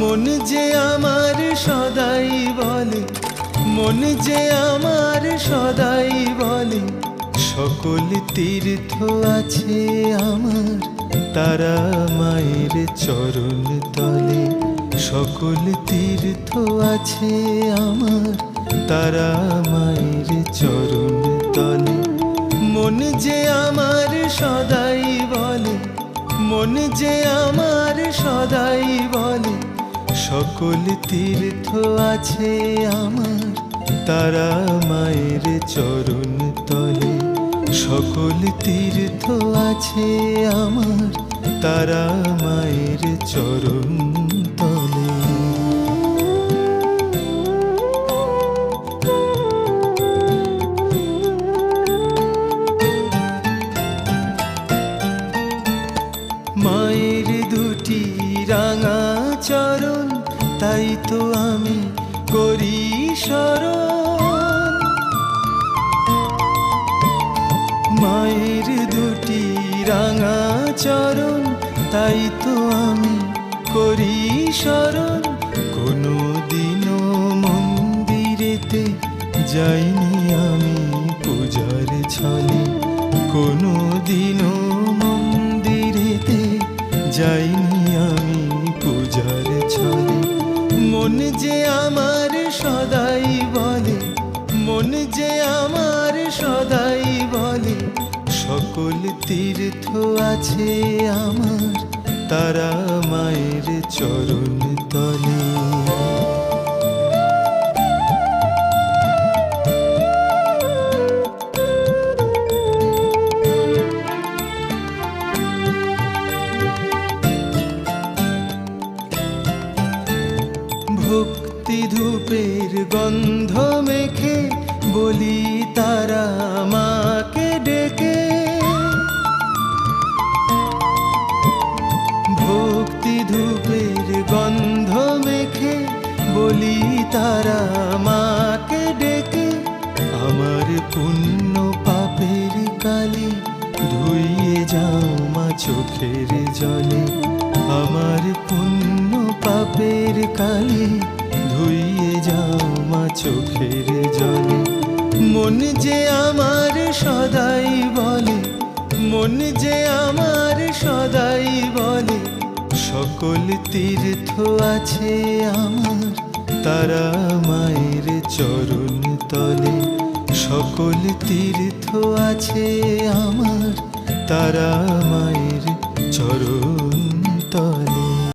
মন যে আমার সদাই বলে, মন যে আমার সদাই বলে, সকল তীর্থ আছে আমার, তারা মায়ের চরণ তলে। সকল তীর্থ আছে আমার, তারা মায়ের চরণ তলে। মন যে আমার সদাই বলে, মন যে আমার সদাই বলে সকল তীর্থ আছে আমার, তারা মায়ের চরণ তলে। সকল তীর্থ আছে আমার, তারা মায়ের চরণ তলে। মায়ের দুটি তাই তো আমি করি স্মরণ মায়ের দুটি রাঙা চরণ, তাই তো আমি করি স্মরণ কোনো দিনও মন্দিরেতে যাইনি আমি পূজার ছলে। কোনো দিনও মন্দিরেতে যাইনি মন যে আমার সদাই বলে, মন যে আমার সদাই বলে, সকল তীর্থ আছে আমার, তারা মায়ের চরণ তলে। ধূপের গন্ধ মেখে বলি তারা মাকে ডেকে। ভক্তি ধূপের গন্ধ মেখে বলি তারা মাকে ডেকে। আমার পুণ্য পাপের কালি ধুইয়ে যাও মা চোখের জলে। আমার পুণ্য পাপের কালি ধুইয়ে যাও মা চোখের জলে। মন যে আমার সদাই বলে, মন যে আমার সদাই বলে, সকল তীর্থ আছে আমার, তারা মায়ের চরণ তলে। সকল তীর্থ আছে আমার, তারা